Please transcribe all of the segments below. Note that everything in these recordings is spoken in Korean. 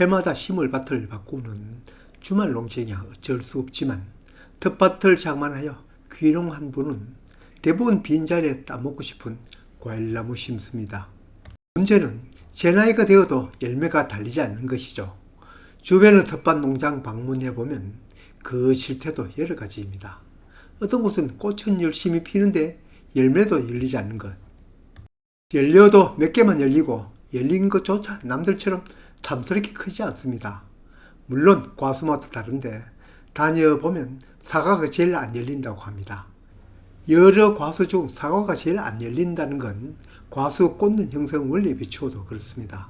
해마다 심을 밭을 바꾸는 주말 농장이야 어쩔 수 없지만 텃밭을 장만하여 귀농 한 분은 대부분 빈자리에 따먹고 싶은 과일나무 심습니다. 문제는 제 나이가 되어도 열매가 달리지 않는 것이죠. 주변의 텃밭 농장 방문해 보면 그 실태도 여러 가지입니다. 어떤 곳은 꽃은 열심히 피는데 열매도 열리지 않는 것. 열려도 몇 개만 열리고 열린 것조차 남들처럼 탐스럽게 크지 않습니다. 물론 과수마다 다른데 다녀보면 사과가 제일 안 열린다고 합니다. 여러 과수 중 사과가 제일 안 열린다는 건 과수 꽂는 형성 원리에 비추어도 그렇습니다.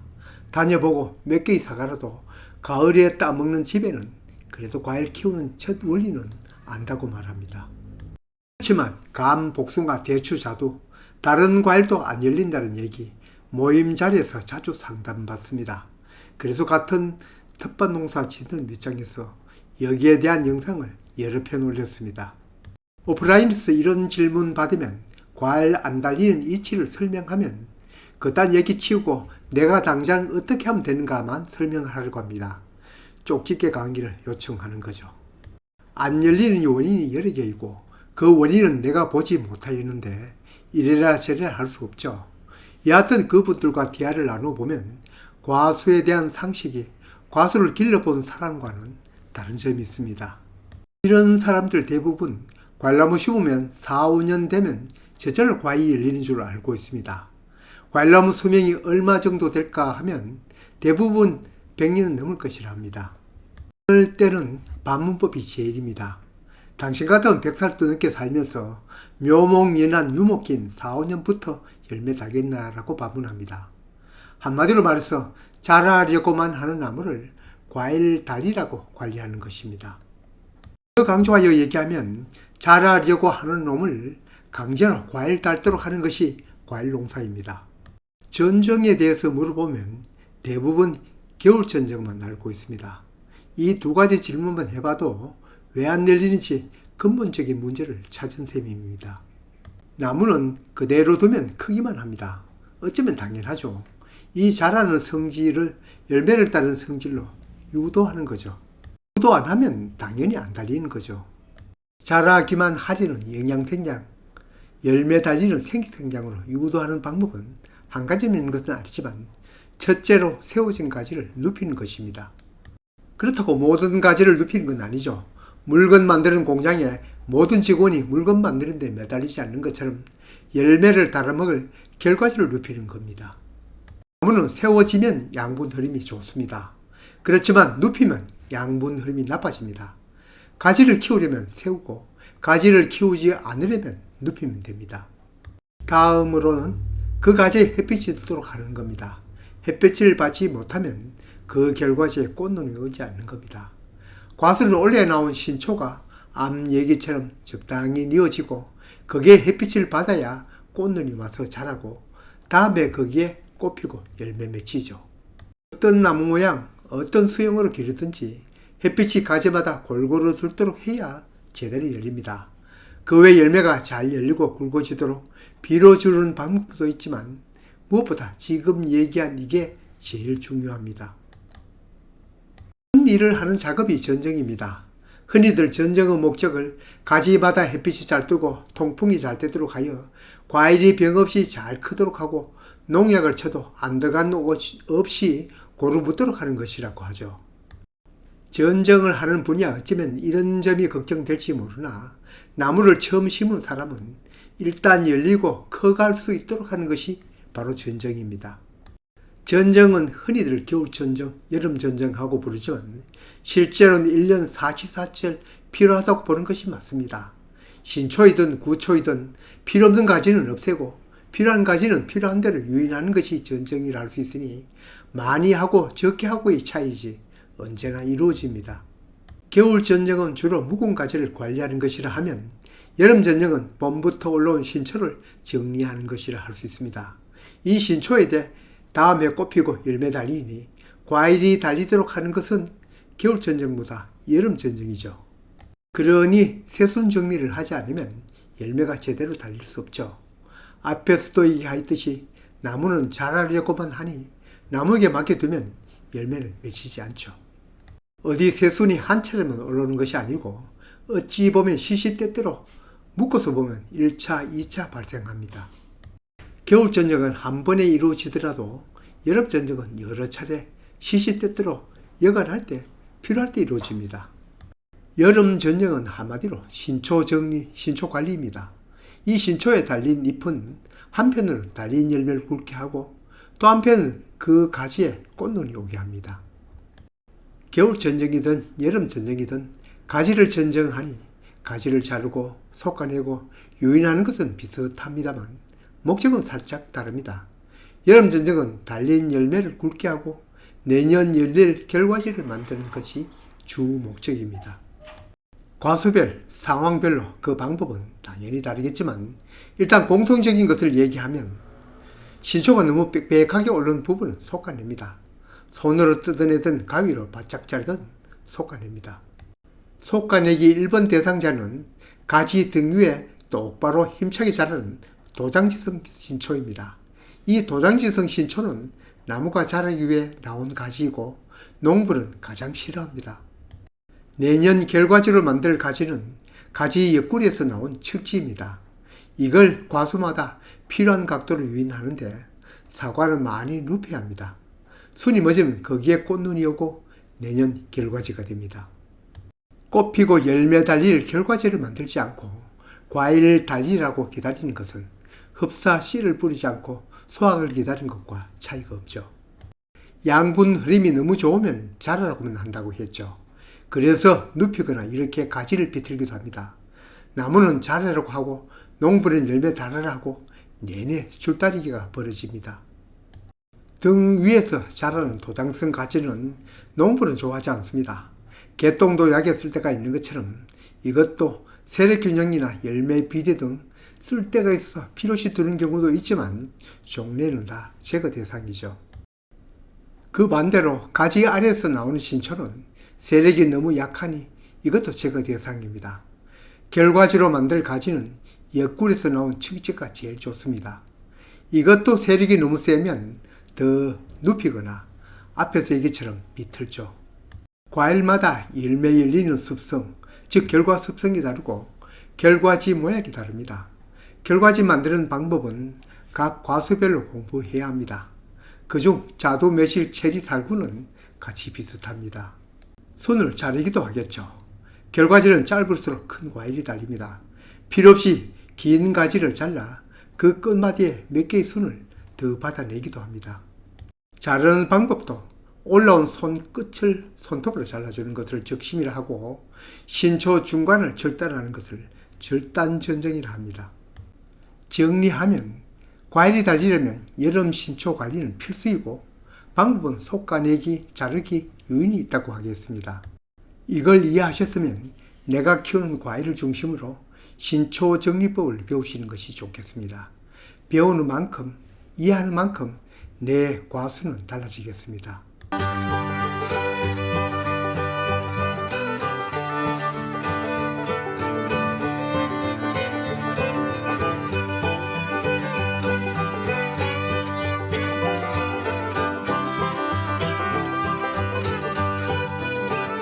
다녀보고 몇 개의 사과라도 가을에 따먹는 집에는 그래도 과일 키우는 첫 원리는 안다고 말합니다. 그렇지만 감, 복숭아, 대추, 자두 다른 과일도 안 열린다는 얘기 모임 자리에서 자주 상담받습니다. 그래서 같은 텃밭 농사 짓는 밑장에서 여기에 대한 영상을 여러 편 올렸습니다. 오프라인에서 이런 질문 받으면 과일 안 달리는 이치를 설명하면 그딴 얘기 치우고 내가 당장 어떻게 하면 되는가만 설명하려고 합니다. 쪽집게 강의를 요청하는 거죠. 안 열리는 원인이 여러 개이고 그 원인은 내가 보지 못하였는데 이래라 저래라 할 수 없죠. 여하튼 그분들과 대화를 나눠보면 과수에 대한 상식이 과수를 길러본 사람과는 다른 점이 있습니다. 이런 사람들 대부분 과일나무 심으면 4, 5년 되면 제철 과일이 열리는 줄 알고 있습니다. 과일나무 수명이 얼마 정도 될까 하면 대부분 100년은 넘을 것이라 합니다. 그럴 때는 반문법이 제일입니다. 당신 같으면 100살도 넘게 살면서 묘목미난 유목긴 4, 5년부터 열매 달겠나라고 반문합니다. 한마디로 말해서 자라려고만 하는 나무를 과일 달이라고 관리하는 것입니다. 그 강조하여 얘기하면 자라려고 하는 놈을 강제로 과일 달도록 하는 것이 과일 농사입니다. 전정에 대해서 물어보면 대부분 겨울 전정만 알고 있습니다. 이 두 가지 질문만 해봐도 왜 안 열리는지 근본적인 문제를 찾은 셈입니다. 나무는 그대로 두면 크기만 합니다. 어쩌면 당연하죠. 이 자라는 성질을 열매를 따른 성질로 유도하는 거죠. 유도 안 하면 당연히 안 달리는 거죠. 자라기만 하려는 영양생장, 열매 달리는 생기생장으로 유도하는 방법은 한 가지는 있는 것은 아니지만 첫째로 세워진 가지를 눕히는 것입니다. 그렇다고 모든 가지를 눕히는 건 아니죠. 물건 만드는 공장에 모든 직원이 물건 만드는 데 매달리지 않는 것처럼 열매를 달아먹을 결과지를 눕히는 겁니다. 나무는 세워지면 양분 흐름이 좋습니다. 그렇지만 눕히면 양분 흐름이 나빠집니다. 가지를 키우려면 세우고 가지를 키우지 않으려면 눕히면 됩니다. 다음으로는 그 가지에 햇빛이 들도록 하는 겁니다. 햇빛을 받지 못하면 그 결과지에 꽃눈이 오지 않는 겁니다. 과수를 올려 나온 신초가 암 얘기처럼 적당히 뉘어지고 거기에 햇빛을 받아야 꽃눈이 와서 자라고 다음에 거기에 꽃피고 열매 맺히죠. 어떤 나무 모양, 어떤 수영으로 기르든지 햇빛이 가지마다 골고루 들도록 해야 제대로 열립니다. 그 외 열매가 잘 열리고 굵어지도록 비료 주는 방법도 있지만 무엇보다 지금 얘기한 이게 제일 중요합니다. 큰 일을 하는 작업이 전정입니다. 흔히들 전정의 목적을 가지마다 햇빛이 잘 뜨고 통풍이 잘 되도록 하여 과일이 병 없이 잘 크도록 하고 농약을 쳐도 안 들어간 옷 없이 고루 묻도록 하는 것이라고 하죠. 전정을 하는 분이 어쩌면 이런 점이 걱정될지 모르나 나무를 처음 심은 사람은 일단 열리고 커갈 수 있도록 하는 것이 바로 전정입니다. 전정은 흔히들 겨울 전정, 여름 전정하고 부르지만 실제로는 1년 44철 필요하다고 보는 것이 맞습니다. 신초이든 구초이든 필요 없는 가지는 없애고 필요한 가지는 필요한 대로 유인하는 것이 전정이라 할 수 있으니 많이 하고 적게 하고의 차이지 언제나 이루어집니다. 겨울 전정은 주로 묵은 가지를 관리하는 것이라 하면 여름 전정은 봄부터 올라온 신초를 정리하는 것이라 할 수 있습니다. 이 신초에 대해 다음에 꽃피고 열매 달리니 과일이 달리도록 하는 것은 겨울 전정보다 여름 전정이죠. 그러니 세순 정리를 하지 않으면 열매가 제대로 달릴 수 없죠. 앞에서도 얘기했듯이 나무는 자라려고만 하니 나무에게 맡겨두면 열매는 맺히지 않죠. 어디 새순이 한 차례만 올라오는 것이 아니고 어찌 보면 시시때때로 묶어서 보면 1차, 2차 발생합니다. 겨울 전쟁은 한 번에 이루어지더라도 여름 전쟁은 여러 차례 시시때때로 여간할 때 필요할 때 이루어집니다. 여름 전쟁은 한마디로 신초 정리, 신초 관리입니다. 이 신초에 달린 잎은 한편으로는 달린 열매를 굵게 하고 또 한편은 그 가지에 꽃눈이 오게 합니다. 겨울 전쟁이든 여름 전쟁이든 가지를 전쟁하니 가지를 자르고 솎아내고 유인하는 것은 비슷합니다만 목적은 살짝 다릅니다. 여름 전쟁은 달린 열매를 굵게 하고 내년 열릴 결과지를 만드는 것이 주 목적입니다. 과수별, 상황별로 그 방법은 당연히 다르겠지만 일단 공통적인 것을 얘기하면 신초가 너무 빽빽하게 오른 부분은 솎아냅니다. 손으로 뜯어내든 가위로 바짝 자르든 솎아냅니다. 솎아내기 1번 대상자는 가지 등 위에 똑바로 힘차게 자라는 도장지성 신초입니다. 이 도장지성 신초는 나무가 자라기 위해 나온 가지이고 농부는 가장 싫어합니다. 내년 결과지로 만들 가지는 가지 옆구리에서 나온 척지입니다. 이걸 과수마다 필요한 각도로 유인하는데 사과는 많이 눕혀야 합니다. 순이 멎으면 거기에 꽃눈이 오고 내년 결과지가 됩니다. 꽃 피고 열매 달릴 결과지를 만들지 않고 과일 달리라고 기다리는 것은 흡사 씨를 뿌리지 않고 수확을 기다리는 것과 차이가 없죠. 양분 흐름이 너무 좋으면 자라라고만 한다고 했죠. 그래서 눕히거나 이렇게 가지를 비틀기도 합니다. 나무는 자라라고 하고 농부는 열매 달아라고 내내 줄다리기가 벌어집니다. 등 위에서 자라는 도장성 가지는 농부는 좋아하지 않습니다. 개똥도 약에 쓸 때가 있는 것처럼 이것도 세력균형이나 열매 비대 등쓸 때가 있어서 필요시 드는 경우도 있지만 종래는 다 제거 대상이죠. 그 반대로 가지 아래에서 나오는 신초는 세력이 너무 약하니 이것도 제거 대상입니다. 결과지로 만들 가지는 옆구리에서 나온 층지가 제일 좋습니다. 이것도 세력이 너무 세면 더 눕히거나 앞에서 얘기처럼 비틀죠. 과일마다 열매 열리는 습성, 즉 결과 습성이 다르고 결과지 모양이 다릅니다. 결과지 만드는 방법은 각 과수별로 공부해야 합니다. 그중 자두, 매실, 체리, 살구는 같이 비슷합니다. 손을 자르기도 하겠죠. 결과지는 짧을수록 큰 과일이 달립니다. 필요 없이 긴 가지를 잘라 그 끝마디에 몇 개의 순을 더 받아내기도 합니다. 자르는 방법도 올라온 손 끝을 손톱으로 잘라주는 것을 적심이라 하고 신초 중간을 절단하는 것을 절단전정이라 합니다. 정리하면 과일이 달리려면 여름 신초 관리는 필수이고 방법은 솎아내기, 자르기, 요인이 있다고 하겠습니다. 이걸 이해하셨으면 내가 키우는 과일을 중심으로 신초 정리법을 배우시는 것이 좋겠습니다. 배우는 만큼, 이해하는 만큼 내 과수는 달라지겠습니다.